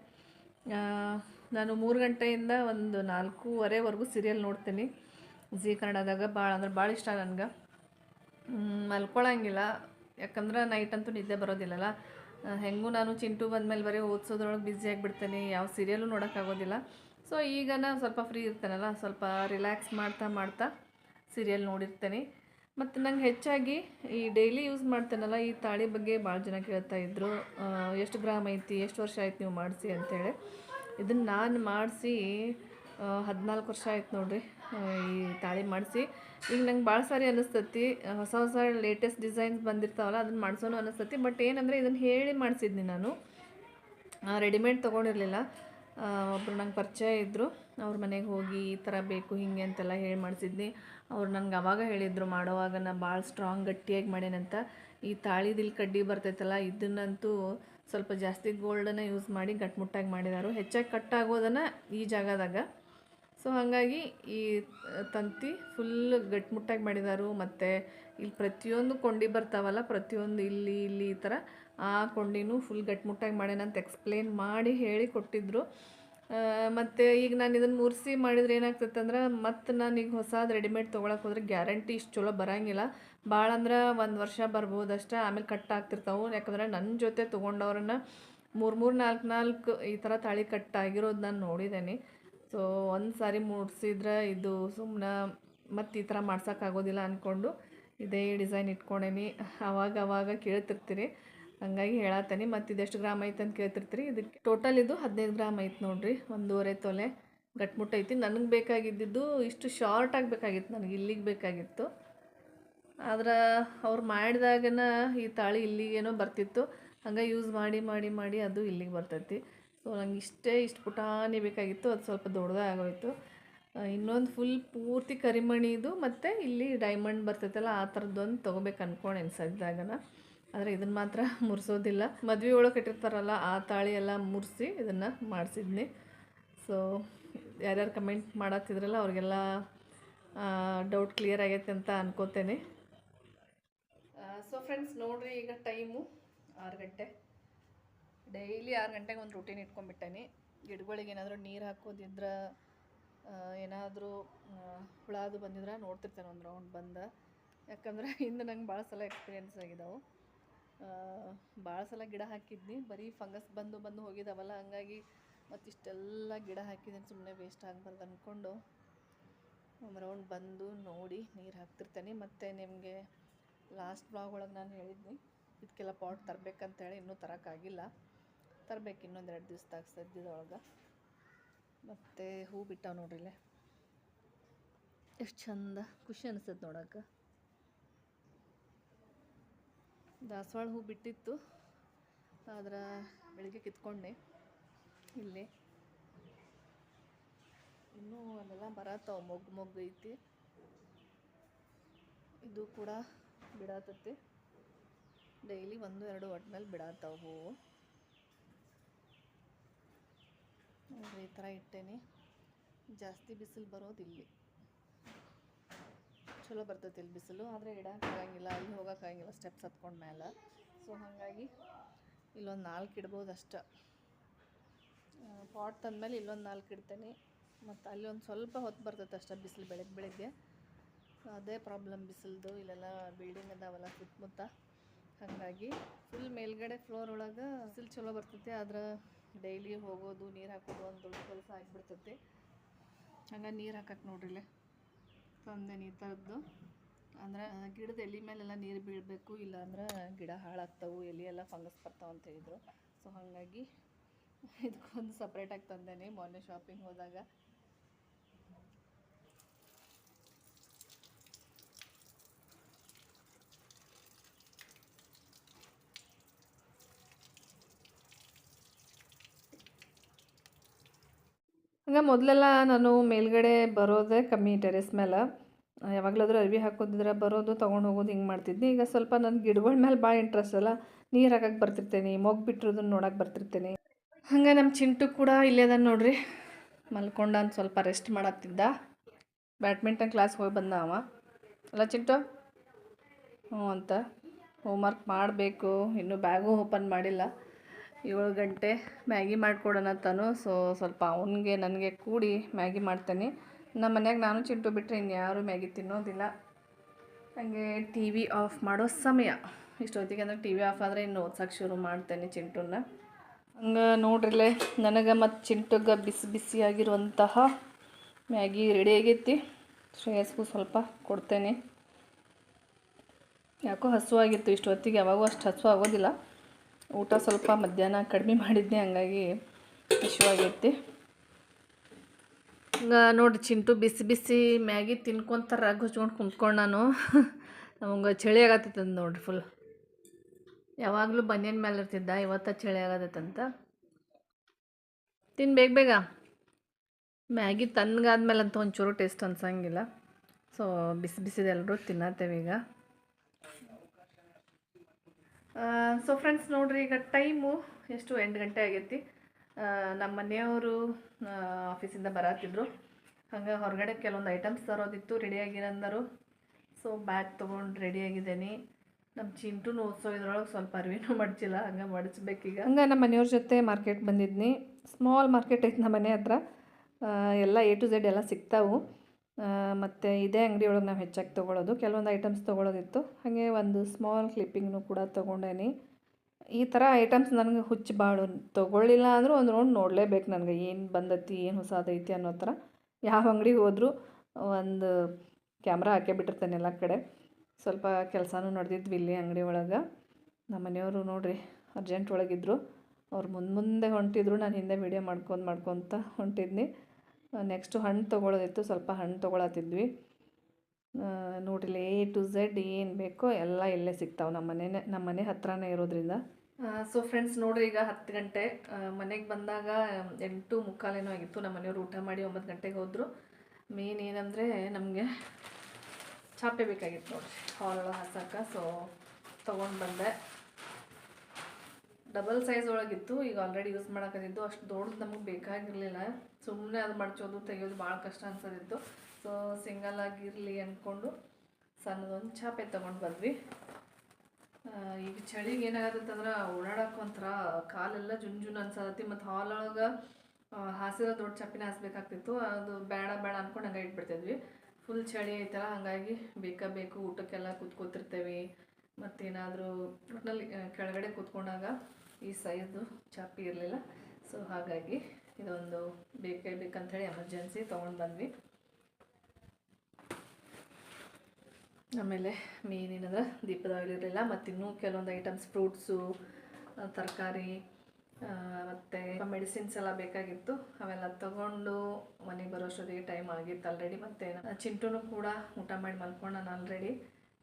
ನಾನು ಮೂರು ಗಂಟೆಯಿಂದ ಒಂದು ನಾಲ್ಕೂವರೆವರೆಗೂ ಸೀರಿಯಲ್ ನೋಡ್ತೀನಿ. ಜಿ ಕನ್ನಡದಾಗ ಭಾಳ ಅಂದ್ರೆ ಭಾಳ ಇಷ್ಟ ನನಗೆ. ಮಲ್ಕೊಳ್ಳೋಂಗಿಲ್ಲ ಯಾಕಂದ್ರೆ ನೈಟ್ ಅಂತೂ ನಿದ್ದೆ ಬರೋದಿಲ್ಲಲ್ಲ. ಹೆಂಗೂ ನಾನು ಚಿಂಟು ಬಂದಮೇಲೆ ಬರೀ ಓದಿಸೋದ್ರೊಳಗೆ ಬ್ಯುಸಿ ಆಗಿಬಿಡ್ತೇನೆ. ಯಾವ ಸೀರಿಯಲ್ಲೂ ನೋಡೋಕ್ಕಾಗೋದಿಲ್ಲ. ಸೊ ಈಗ ನಾನು ಸ್ವಲ್ಪ ಫ್ರೀ ಇರ್ತೇನಲ್ಲ, ಸ್ವಲ್ಪ ರಿಲ್ಯಾಕ್ಸ್ ಮಾಡ್ತಾ ಮಾಡ್ತಾ ಸೀರಿಯಲ್ ನೋಡಿರ್ತೇನೆ. ಮತ್ತು ನಂಗೆ ಹೆಚ್ಚಾಗಿ ಈ ಡೈಲಿ ಯೂಸ್ ಮಾಡ್ತೇನಲ್ಲ, ಈ ತಾಳಿ ಬಗ್ಗೆ ಭಾಳ ಜನ ಕೇಳ್ತಾ ಇದ್ದರು ಎಷ್ಟು ಗ್ರಾಮ್ ಐತಿ, ಎಷ್ಟು ವರ್ಷ ಆಯ್ತು ನೀವು ಮಾಡಿಸಿ ಅಂತೇಳಿ. ಇದನ್ನು ನಾನು ಮಾಡಿಸಿ ಹದಿನಾಲ್ಕು ವರ್ಷ ಆಯ್ತು ನೋಡಿರಿ ಈ ತಾಳಿ ಮಾಡಿಸಿ. ಈಗ ನಂಗೆ ಭಾಳ ಸಾರಿ ಅನಿಸ್ತತಿ ಹೊಸ ಹೊಸ ಲೇಟೆಸ್ಟ್ ಡಿಸೈನ್ಸ್ ಬಂದಿರ್ತಾವಲ್ಲ ಅದನ್ನು ಮಾಡಿಸೋನು ಅನಿಸ್ತತಿ. ಬಟ್ ಏನಂದರೆ ಇದನ್ನು ಹೇಳಿ ಮಾಡಿಸಿದ್ನಿ ನಾನು. ರೆಡಿಮೇಡ್ ತೊಗೊಂಡಿರಲಿಲ್ಲ. ಒಬ್ಬರು ನಂಗೆ ಪರಿಚಯ ಇದ್ದರು ಅವ್ರ ಮನೆಗೆ ಹೋಗಿ ಈ ಥರ ಬೇಕು, ಹಿಂಗೆ ಅಂತೆಲ್ಲ ಹೇಳಿ ಮಾಡಿಸಿದ್ನಿ. ಅವ್ರು ನಂಗೆ ಅವಾಗ ಹೇಳಿದರು, ಮಾಡೋವಾಗ ನಾನು ಭಾಳ ಸ್ಟ್ರಾಂಗ್ ಗಟ್ಟಿಯಾಗಿ ಮಾಡೇನಂತ ಈ ತಾಳಿದಿಲ್ ಕಡ್ಡಿ ಬರ್ತೈತಲ್ಲ, ಇದನ್ನಂತೂ ಸ್ವಲ್ಪ ಜಾಸ್ತಿ ಗೋಲ್ಡನ್ನು ಯೂಸ್ ಮಾಡಿ ಗಟ್ಮುಟ್ಟಾಗಿ ಮಾಡಿದಾರು. ಹೆಚ್ಚಾಗಿ ಕಟ್ ಆಗೋದನ್ನು ಈ ಜಾಗದಾಗ. ಸೊ ಹಾಗಾಗಿ ಈ ತಂತಿ ಫುಲ್ ಗಟ್ಮುಟ್ಟಾಗಿ ಮಾಡಿದಾರು. ಮತ್ತು ಇಲ್ಲಿ ಪ್ರತಿಯೊಂದು ಕೊಂಡಿ ಬರ್ತಾವಲ್ಲ, ಪ್ರತಿಯೊಂದು ಇಲ್ಲಿ ಇಲ್ಲಿ ಈ ಥರ. ಆ ಕೊಂಡಿನೂ ಫುಲ್ ಗಟ್ಟಿಮುಟ್ಟಾಗಿ ಮಾಡೇನಂತ ಎಕ್ಸ್ಪ್ಲೇನ್ ಮಾಡಿ ಹೇಳಿ ಕೊಟ್ಟಿದ್ರು. ಮತ್ತು ಈಗ ನಾನು ಇದನ್ನು ಮುರಿಸಿ ಮಾಡಿದ್ರೆ ಏನಾಗ್ತೈತೆ ಅಂದ್ರೆ ಮತ್ತು ನಾನು ಈಗ ಹೊಸದು ರೆಡಿಮೇಡ್ ತೊಗೊಳಕ್ಕೆ ಹೋದ್ರೆ ಗ್ಯಾರಂಟಿ ಇಷ್ಟು ಚಲೋ ಬರೋಂಗಿಲ್ಲ. ಭಾಳ ಅಂದ್ರೆ ಒಂದು ವರ್ಷ ಬರ್ಬೋದಷ್ಟೇ ಆಮೇಲೆ ಕಟ್ ಆಗ್ತಿರ್ತಾವೆ. ಯಾಕಂದ್ರೆ ನನ್ನ ಜೊತೆ ತೊಗೊಂಡವ್ರನ್ನ ಮೂರು ಮೂರು, ನಾಲ್ಕು ನಾಲ್ಕು ಈ ಥರ ತಾಳಿ ಕಟ್ ಆಗಿರೋದು ನಾನು ನೋಡಿದ್ದೇನೆ ಸೊ ಒಂದು ಸಾರಿ ಮುಡಿಸಿದ್ರೆ ಇದು ಸುಮ್ಮನೆ ಮತ್ತು ಈ ಥರ ಮಾಡ್ಸೋಕ್ಕಾಗೋದಿಲ್ಲ ಅಂದ್ಕೊಂಡು ಇದೇ ಡಿಸೈನ್ ಇಟ್ಕೊಂಡೇನಿ. ಅವಾಗ ಅವಾಗ ಕೇಳ್ತಿರ್ತೀರಿ. ಹಂಗಾಗಿ ಹೇಳತ್ತೀನಿ ಮತ್ತು ಇದೆಷ್ಟು ಗ್ರಾಮ್ ಐತೆ ಅಂತ ಕೇಳ್ತಿರ್ತೀರಿ. ಇದಕ್ಕೆ ಟೋಟಲ್ ಇದು ಹದಿನೈದು ಗ್ರಾಮ್ ಐತೆ ನೋಡಿರಿ, ಒಂದೂವರೆ ತೊಲೆ ಗಟ್ಮುಟ್ಟ ಐತಿ. ನನಗೆ ಬೇಕಾಗಿದ್ದಿದ್ದು ಇಷ್ಟು ಶಾರ್ಟ್ ಆಗಬೇಕಾಗಿತ್ತು ನನಗೆ ಇಲ್ಲಿಗೆ ಬೇಕಾಗಿತ್ತು. ಆದ್ರೆ ಅವ್ರು ಮಾಡಿದಾಗನ ಈ ತಾಳಿ ಇಲ್ಲಿಗೇನೋ ಬರ್ತಿತ್ತು. ಹಂಗೆ ಯೂಸ್ ಮಾಡಿ ಮಾಡಿ ಮಾಡಿ ಅದು ಇಲ್ಲಿಗೆ ಬರ್ತೈತಿ. ಸೊ ನಂಗೆ ಇಷ್ಟೇ ಇಷ್ಟು ಪುಟಾಣಿ ಬೇಕಾಗಿತ್ತು, ಅದು ಸ್ವಲ್ಪ ದೊಡ್ಡದೇ ಆಗೋಯ್ತು. ಇನ್ನೊಂದು ಫುಲ್ ಪೂರ್ತಿ ಕರಿಮಣಿದು ಮತ್ತು ಇಲ್ಲಿ ಡೈಮಂಡ್ ಬರ್ತೈತಲ್ಲ, ಆ ಥರದ್ದೊಂದು ತೊಗೋಬೇಕು ಅನ್ಕೊಂಡೇನು ಸದ್ಯದಾಗನ. ಆದರೆ ಇದನ್ನು ಮಾತ್ರ ಮುರಿಸೋದಿಲ್ಲ. ಮದುವೆ ಒಳಗೆ ಕಟ್ಟಿರ್ತಾರಲ್ಲ, ಆ ತಾಳಿ ಎಲ್ಲ ಮುರಿಸಿ ಇದನ್ನು ಮಾಡಿಸಿದ್ನಿ. ಸೊ ಯಾರ್ಯಾರು ಕಮೆಂಟ್ ಮಾಡತ್ತಿದ್ರಲ್ಲ ಅವ್ರಿಗೆಲ್ಲ ಡೌಟ್ ಕ್ಲಿಯರ್ ಆಗೈತೆ ಅಂತ ಅನ್ಕೋತೇನೆ. ಸೊ ಫ್ರೆಂಡ್ಸ್ ನೋಡಿರಿ ಈಗ ಟೈಮು ಆರು ಗಂಟೆ. ಡೈಲಿ ಆರು ಗಂಟೆಗೆ ಒಂದು ರೂಟೀನ್ ಇಟ್ಕೊಂಡ್ಬಿಟ್ಟೇನೆ. ಗಿಡಗಳಿಗೆ ಏನಾದರೂ ನೀರು ಹಾಕೋದಿದ್ರೆ ಏನಾದರೂ ಹುಳ ಅದು ಬಂದಿದ್ರೆ ನೋಡ್ತಿರ್ತೇನೆ ಒಂದು ರೌಂಡ್ ಬಂದ. ಯಾಕಂದ್ರೆ [laughs] ಹಿಂದೆ ನಂಗೆ ಭಾಳ ಸಲ ಎಕ್ಸ್ಪೀರಿಯೆನ್ಸ್ ಆಗಿದಾವೆ. ಭಾಳ ಸಲ ಗಿಡ ಹಾಕಿದ್ನಿ. ಬರೀ ಫಂಗಸ್ ಬಂದು ಬಂದು ಹೋಗಿದಾವಲ್ಲ, ಹಂಗಾಗಿ ಮತ್ತಿಷ್ಟೆಲ್ಲ ಗಿಡ ಹಾಕಿದ್ದೀನಿ ಸುಮ್ಮನೆ ವೇಸ್ಟ್ ಆಗಬಾರ್ದು ಅಂದ್ಕೊಂಡು ರೌಂಡ್ ಬಂದು ನೋಡಿ ನೀರು ಹಾಕ್ತಿರ್ತೀನಿ. ಮತ್ತು ನಿಮಗೆ ಲಾಸ್ಟ್ ಬ್ಲಾಗ್ ಒಳಗೆ ನಾನು ಹೇಳಿದ್ನಿ ಇದಕ್ಕೆಲ್ಲ ಪಾಟ್ ತರಬೇಕಂತೇಳಿ ಇನ್ನೂ ತರೋಕ್ಕಾಗಿಲ್ಲ ತರಬೇಕು ಇನ್ನೊಂದು ಎರಡು ದಿವ್ಸದಾಗ ಸದ್ಯದೊಳಗೆ. ಮತ್ತು ಹೂ ಬಿಟ್ಟಾವ ನೋಡ್ರಿಲ್ಲೇ ಎಷ್ಟು ಚಂದ ಖುಷಿ ಅನಿಸ್ತದೆ ನೋಡೋಕೆ. ದಾಸವಾಳ ಹೂ ಬಿಟ್ಟಿತ್ತು. ಆದ್ರೆ ಬೆಳಿಗ್ಗೆ ಕಿತ್ಕೊಂಡೆ. ಇಲ್ಲಿ. ಇನ್ನೂ ಅಲ್ಲೆಲ್ಲ ಬರತ್ತಾವ ಮೊಗ್ಗು ಮೊಗ್ಗು ಐತಿ. ಇದು ಕೂಡ ಬಿಡಾತತಿ. ಡೈಲಿ ಒಂದು, ಎರಡು ಒಟ್ಟಿನಲ್ಲಿ ಬಿಡಾತಾವ. ಹೂವು ಈ ಥರ ಇಟ್ಟೇನಿ. ಜಾಸ್ತಿ ಬಿಸಿಲು ಬರೋದು ಇಲ್ಲಿ ಚಲೋ ಬರ್ತೈತಿ ಇಲ್ಲಿ ಬಿಸಿಲು, ಆದರೆ ಇಡೋಕ್ಕಾಗಂಗಿಲ್ಲ ಅಲ್ಲಿ ಹೋಗೋಕ್ಕಾಗಂಗಿಲ್ಲ ಸ್ಟೆಪ್ಸ್ ಹತ್ಕೊಂಡ ಮೇಲೆ ಸೊ ಹಾಗಾಗಿ ಇಲ್ಲೊಂದು ನಾಲ್ಕು ಇಡ್ಬೋದು ಅಷ್ಟೆ. ಪಾಟ್ ತಂದಮೇಲೆ ಇಲ್ಲೊಂದು ನಾಲ್ಕು ಇಡ್ತೇನೆ. ಮತ್ತು ಅಲ್ಲಿ ಒಂದು ಸ್ವಲ್ಪ ಹೊತ್ತು ಬರ್ತೈತೆ ಅಷ್ಟೇ ಬಿಸಿಲು ಬೆಳಗ್ಗೆ ಬೆಳಗ್ಗೆ. ಅದೇ ಪ್ರಾಬ್ಲಮ್ ಬಿಸಿಲ್ದು, ಇಲ್ಲೆಲ್ಲ ಬಿಲ್ಡಿಂಗ್ ಅದಾವಲ್ಲ ಸುತ್ತಮುತ್ತ. ಹಾಗಾಗಿ ಫುಲ್ ಮೇಲ್ಗಡೆ ಫ್ಲೋರ್ ಒಳಗೆ ಬಿಸಿಲು ಚಲೋ ಬರ್ತೈತೆ, ಆದ್ರೆ ಡೈಲಿ ಹೋಗೋದು, ನೀರು ಹಾಕೋದು ಒಂದು ದೊಡ್ಡ ಕೆಲಸ ಆಗಿಬಿಡ್ತೈತಿ. ಹಂಗೆ ನೀರು ಹಾಕಕ್ಕೆ ನೋಡ್ರಿಲೆ ತಂದೆ ಈ ಥರದ್ದು. ಅಂದ್ರೆ ಗಿಡದ ಎಲೆ ಮೇಲೆಲ್ಲ ನೀರು ಬೀಳಬೇಕು, ಇಲ್ಲಾಂದ್ರೆ ಗಿಡ ಹಾಳಾಗ್ತವು ಎಲೆ ಎಲ್ಲ ಫಂಗಸ್ ಬರ್ತಾವೆ ಅಂತ ಹೇಳಿದರು. ಸೊ ಹಾಗಾಗಿ, ಇದಕ್ಕೊಂದು ಸಪ್ರೇಟಾಗಿ ತಂದೇನೆ ಮೊನ್ನೆ ಶಾಪಿಂಗ್ ಹೋದಾಗ. ಹಂಗೆ ಮೊದಲೆಲ್ಲ ನಾನು ಮೇಲ್ಗಡೆ ಬರೋದೇ ಕಮ್ಮಿ ಟೆರೆಸ್ ಮೇಲೆ ಯಾವಾಗಲಾದ್ರೂ ಅರಿವಿ ಹಾಕೋದಿದ್ರೆ ಬರೋದು, ತೊಗೊಂಡು ಹೋಗೋದು ಹಿಂಗೆ ಮಾಡ್ತಿದ್ನಿ. ಈಗ ಸ್ವಲ್ಪ ನನ್ನ ಗಿಡಗಳ ಮೇಲೆ ಭಾಳ ಇಂಟ್ರೆಸ್ಟ್ ಅಲ್ಲ. ನೀರು ಹಾಕಕ್ಕೆ ಬರ್ತಿರ್ತೇನೆ, ಮೊಗ್ ಬಿಟ್ಟಿರೋದನ್ನ ನೋಡಕ್ಕೆ ಬರ್ತಿರ್ತೇನೆ. ಹಂಗೆ ನಮ್ಮ ಚಿಂಟು ಕೂಡ ಇಲ್ಲೇ ಅದ ನೋಡ್ರಿ. ಅಂತ ಸ್ವಲ್ಪ ರೆಸ್ಟ್ ಮಾಡತ್ತಿದ್ದ ಬ್ಯಾಡ್ಮಿಂಟನ್ ಕ್ಲಾಸ್ಗೆ ಹೋಗಿ ಬಂದ ಅವ. ಅಲ್ಲ ಚಿಂಟು? ಹ್ಞೂ ಅಂತ. ಹೋಮ್ವರ್ಕ್ ಮಾಡಬೇಕು. ಇನ್ನೂ ಬ್ಯಾಗು ಓಪನ್ ಮಾಡಿಲ್ಲ. ಏಳು ಗಂಟೆ ಮ್ಯಾಗಿ ಮಾಡಿಕೊಡೋಣ ತಾನು. ಸೊ ಸ್ವಲ್ಪ ಅವನಿಗೆ, ನನಗೆ ಕೂಡಿ ಮ್ಯಾಗಿ ಮಾಡ್ತೇನೆ. ನಮ್ಮ ಮನೆಯಾಗ ನಾನು ಚಿಂಟು ಬಿಟ್ಟರೆ ಇನ್ಯಾರು ಮ್ಯಾಗಿ ತಿನ್ನೋದಿಲ್ಲ. ಹಾಗೆ ಟಿ ವಿ ಆಫ್ ಮಾಡೋ ಸಮಯ. ಇಷ್ಟೊತ್ತಿಗೆ ಅಂದರೆ ಟಿ ವಿ ಆಫ್ ಆದರೆ ಇನ್ನು ಓದ್ಸೋಕ್ಕೆ ಶುರು ಮಾಡ್ತೇನೆ ಚಿಂಟುನ ಹಂಗೆ ನೋಡ್ರಿಲೆ, ನನಗೆ ಮತ್ತು ಚಿಂಟುಗೆ ಬಿಸಿ ಬಿಸಿಯಾಗಿರುವಂತಹ ಮ್ಯಾಗಿ ರೆಡಿ ಆಗೈತಿ. ಶ್ರೇಯಸ್ಗೂ ಸ್ವಲ್ಪ ಕೊಡ್ತೇನೆ. ಯಾಕೋ ಹಸುವಾಗಿತ್ತು, ಇಷ್ಟೊತ್ತಿಗೆ ಯಾವಾಗೂ ಅಷ್ಟು ಹಸು ಆಗೋದಿಲ್ಲ. ಊಟ ಸ್ವಲ್ಪ ಮಧ್ಯಾಹ್ನ ಕಡಿಮೆ ಮಾಡಿದ್ದೆ ಹಂಗಾಗಿ ಆಗೈತಿ ಹಂಗ ನೋಡಿ ಚಿಂಟು ಬಿಸಿ ಬಿಸಿ ಮ್ಯಾಗಿ ತಿನ್ಕೊಂತ ರಗ್ ಕುಂತ್ಕೊಂಡು ನಾನು. ನಮಗೆ ಚಳಿ ಆಗತ್ತೈತಂದು ನೋಡಿರಿ ಫುಲ್ ಯಾವಾಗಲೂ ಬನ್ಯನ್ ಮೇಲೆ ಇರ್ತಿದ್ದ, ಇವತ್ತ ಚಳಿ ಆಗತ್ತಂತ. ತಿನ್ ಬೇಗ ಬೇಗ. ಮ್ಯಾಗಿ ತನ್ಗಾದ್ಮೇಲೆ ಅಂತ ಒಂಚೂರು ಟೇಸ್ಟ್ ಅನ್ಸಂಗಿಲ್ಲ. ಸೊ ಬಿಸಿ ಬಿಸಿದೆಲ್ಲರೂ ತಿನ್ನತ್ತೇವೆ ಈಗ. ಸೊ ಫ್ರೆಂಡ್ಸ್ ನೋಡ್ರಿ, ಈಗ ಟೈಮು ಎಷ್ಟು ಎಂಟು ಗಂಟೆ ಆಗೈತಿ. ನಮ್ಮ ಮನೆಯವರು ಆಫೀಸಿಂದ ಬರತ್ತಿದ್ರು ಹಂಗೆ ಹೊರಗಡೆ ಕೆಲವೊಂದು ಐಟಮ್ಸ್ ತರೋದಿತ್ತು ರೆಡಿಯಾಗಿರಂದರು ಸೊ ಬ್ಯಾಗ್ ತೊಗೊಂಡು ರೆಡಿಯಾಗಿದ್ದೀನಿ ನಮ್ಮ ಚಿಂಟು ಓದಿಸೋ ಇದ್ರೊಳಗೆ ಸ್ವಲ್ಪ ಅರಿವಿನೂ ಮಡ್ಚಿಲ್ಲ ಹಂಗೆ ಮಡಚ್ಬೇಕೀಗ ಹಂಗೆ ನಮ್ಮ ಮನೆಯವ್ರ ಜೊತೆ ಮಾರ್ಕೆಟ್ ಬಂದಿದ್ನಿ. ಸ್ಮಾಲ್ ಮಾರ್ಕೆಟ್ ಐತೆ ನಮ್ಮ ಮನೆ ಹತ್ರ. ಎಲ್ಲ ಎ ಟು ಝೆಡ್ ಎಲ್ಲ ಸಿಗ್ತಾವು. ಮತ್ತು ಇದೇ ಅಂಗಡಿ ಒಳಗೆ ನಾವು ಹೆಚ್ಚಾಗಿ ತೊಗೊಳೋದು. ಕೆಲವೊಂದು ಐಟಮ್ಸ್ ತೊಗೊಳ್ಳೋದಿತ್ತು ಹಾಗೆ ಒಂದು ಸ್ಮಾಲ್ ಕ್ಲಿಪ್ಪಿಂಗ್ನು ಕೂಡ ತೊಗೊಂಡೇನಿ. ಈ ಥರ ಐಟಮ್ಸ್ ನನಗೆ ಹುಚ್ಚು ಬಾಳು. ತೊಗೊಳ್ಳಿಲ್ಲ ಅಂದರೂ ಒಂದು ರೌಂಡ್ ನೋಡಲೇಬೇಕು ನನಗೆ. ಏನು ಬಂದೈತಿ, ಏನು ಹೊಸದೈತಿ ಅನ್ನೋ ಥರ ಯಾವ ಅಂಗಡಿಗೆ ಹೋದರೂ ಒಂದು ಕ್ಯಾಮ್ರಾ ಹಾಕೇ ಬಿಟ್ಟಿರ್ತೇನೆ ಎಲ್ಲ ಕಡೆ. ಸ್ವಲ್ಪ ಕೆಲಸನೂ ನಡೆದಿದ್ವಿ ಇಲ್ಲಿ ಅಂಗಡಿ ಒಳಗೆ. ನಮ್ಮ ಮನೆಯವರು ನೋಡಿರಿ ಅರ್ಜೆಂಟ್ ಒಳಗಿದ್ರು. ಅವ್ರು ಮುಂದೆ ಮುಂದೆ ಹೊಂಟಿದ್ರು. ನಾನು ಹಿಂದೆ ವೀಡಿಯೋ ಮಾಡ್ಕೊಂಡು ಮಾಡ್ಕೊತ ಹೊಂಟಿದ್ನಿ. ನೆಕ್ಸ್ಟು ಹಣ್ಣು ತೊಗೊಳೋದಿತ್ತು, ಸ್ವಲ್ಪ ಹಣ್ಣು ತೊಗೊಳತ್ತಿದ್ವಿ. ನೋಡಿಲ್ಲ ಎ ಟು ಝೆಡ್ ಏನು ಬೇಕೋ ಎಲ್ಲ ಇಲ್ಲೇ ಸಿಗ್ತಾವೆ ನಮ್ಮ ಮನೆ ನಮ್ಮ ಮನೆ ಹತ್ರನೇ ಇರೋದ್ರಿಂದ. ಸೊ ಫ್ರೆಂಡ್ಸ್ ನೋಡ್ರಿ ಈಗ ಹತ್ತು ಗಂಟೆ ಮನೆಗೆ ಬಂದಾಗ ಎಂಟು ಮುಕ್ಕಾಲೇನೋ ಆಗಿತ್ತು ನಮ್ಮ ಮನೆಯವರು ಊಟ ಮಾಡಿ ಒಂಬತ್ತು ಗಂಟೆಗೆ ಹೋದರು. ಮೇನ್ ಏನಂದರೆ ನಮಗೆ ಚಾಪೆ ಬೇಕಾಗಿತ್ತು ನೋಡಿರಿ ಹಾಲ್ ಹಾಸಕ್ಕೆ ಸೊ ತೊಗೊಂಡು ಬಂದೆ. ಡಬಲ್ ಸೈಜ್ ಒಳಗಿತ್ತು, ಈಗ ಆಲ್ರೆಡಿ ಯೂಸ್ ಮಾಡೋಕ್ಕಾಗಿದ್ದು ಅಷ್ಟು ದೊಡ್ಡದು ನಮಗೆ ಬೇಕಾಗಿರಲಿಲ್ಲ. ಸುಮ್ಮನೆ ಅದು ಮಡಚೋದು, ತೆಗೆಯೋದು ಭಾಳ ಕಷ್ಟ ಅನ್ಸೋದಿತ್ತು. ಸೊ ಸಿಂಗಲ್ ಆಗಿರಲಿ ಅಂದ್ಕೊಂಡು ಸಣ್ಣದೊಂದು ಚಾಪೆ ತೊಗೊಂಡು ಬಂದ್ವಿ. ಈಗ ಚಳಿಗೆ ಏನಾಗತ್ತಂದ್ರೆ ಓಡಾಡಕ್ಕೆ ಒಂಥರ ಕಾಲೆಲ್ಲ ಜುನ್ ಜುನ್ ಅನ್ಸತಿ ಮತ್ತು ಹಾಲ್ ಒಳಗೆ ಹಾಸಿರೋ ದೊಡ್ಡ ಚಪ್ಪಿನ ಹಾಸ್ಬೇಕಾಗ್ತಿತ್ತು. ಅದು ಬೇಡ ಬೇಡ ಅಂದ್ಕೊಂಡು ಹಂಗೆ ಇಟ್ಬಿಡ್ತಿದ್ವಿ. ಫುಲ್ ಚಳಿ ಐತಲ್ಲ, ಹಾಗಾಗಿ ಬೇಕಾ, ಬೇಕು ಊಟಕ್ಕೆಲ್ಲ ಕೂತ್ಕೋತಿರ್ತೇವೆ. ಮತ್ತೇನಾದರೂ ಒಟ್ಟಿನಲ್ಲಿ ಕೆಳಗಡೆ ಕೂತ್ಕೊಂಡಾಗ ಈ ಸೈಜು ಚಾಪಿ ಇರಲಿಲ್ಲ. ಸೊ ಹಾಗಾಗಿ ಇದೊಂದು ಬೇಕೇ ಬೇಕಂಥೇಳಿ ಎಮರ್ಜೆನ್ಸಿ ತೊಗೊಂಡು ಬಂದ್ವಿ. ಆಮೇಲೆ ಮೇನ್ ಏನಂದ್ರೆ ಇರಲಿಲ್ಲ. ಮತ್ತು ಇನ್ನೂ ಕೆಲವೊಂದು ಐಟಮ್ಸ್ ಫ್ರೂಟ್ಸು ತರಕಾರಿ ಮತ್ತು ಮೆಡಿಸಿನ್ಸ್ ಎಲ್ಲ ಬೇಕಾಗಿತ್ತು. ಅವೆಲ್ಲ ತಗೊಂಡು ಮನೆಗೆ ಬರೋಷ್ಟೊತ್ತಿಗೆ ಟೈಮ್ ಆಗಿತ್ತು ಆಲ್ರೆಡಿ ಮತ್ತು ಚಿಂಟುನು ಕೂಡ ಊಟ ಮಾಡಿ ಮಲ್ಕೊಂಡು ನಾನು ಆಲ್ರೆಡಿ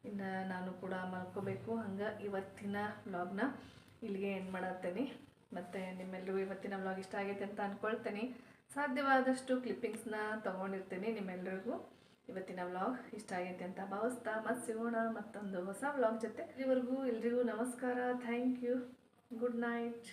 ಇನ್ನು ನಾನು ಕೂಡ ಮಲ್ಕೋಬೇಕು. ಹಂಗೆ ಇವತ್ತಿನ ವ್ಲಾಗ್ನ ಇಲ್ಲಿಗೆ ಏನು ಮಾಡತ್ತೇನೆ. ಮತ್ತು ನಿಮ್ಮೆಲ್ಲರಿಗೂ ಇವತ್ತಿನ ವ್ಲಾಗ್ ಇಷ್ಟ ಆಗೈತೆ ಅಂತ ಅಂದ್ಕೊಳ್ತೇನೆ ಸಾಧ್ಯವಾದಷ್ಟು ಕ್ಲಿಪ್ಪಿಂಗ್ಸ್ನ ತೊಗೊಂಡಿರ್ತೀನಿ ನಿಮ್ಮೆಲ್ಲರಿಗೂ ಇವತ್ತಿನ ವ್ಲಾಗ್ ಇಷ್ಟ ಆಗೈತೆ ಅಂತ ಭಾವಿಸ್ತಾ ಮತ್ತು ಸಿಗೋಣ ಮತ್ತೊಂದು ಹೊಸ ವ್ಲಾಗ್ ಜೊತೆ. ಇಲ್ಲಿವರೆಗೂ ಎಲ್ರಿಗೂ ನಮಸ್ಕಾರ. Thank you good night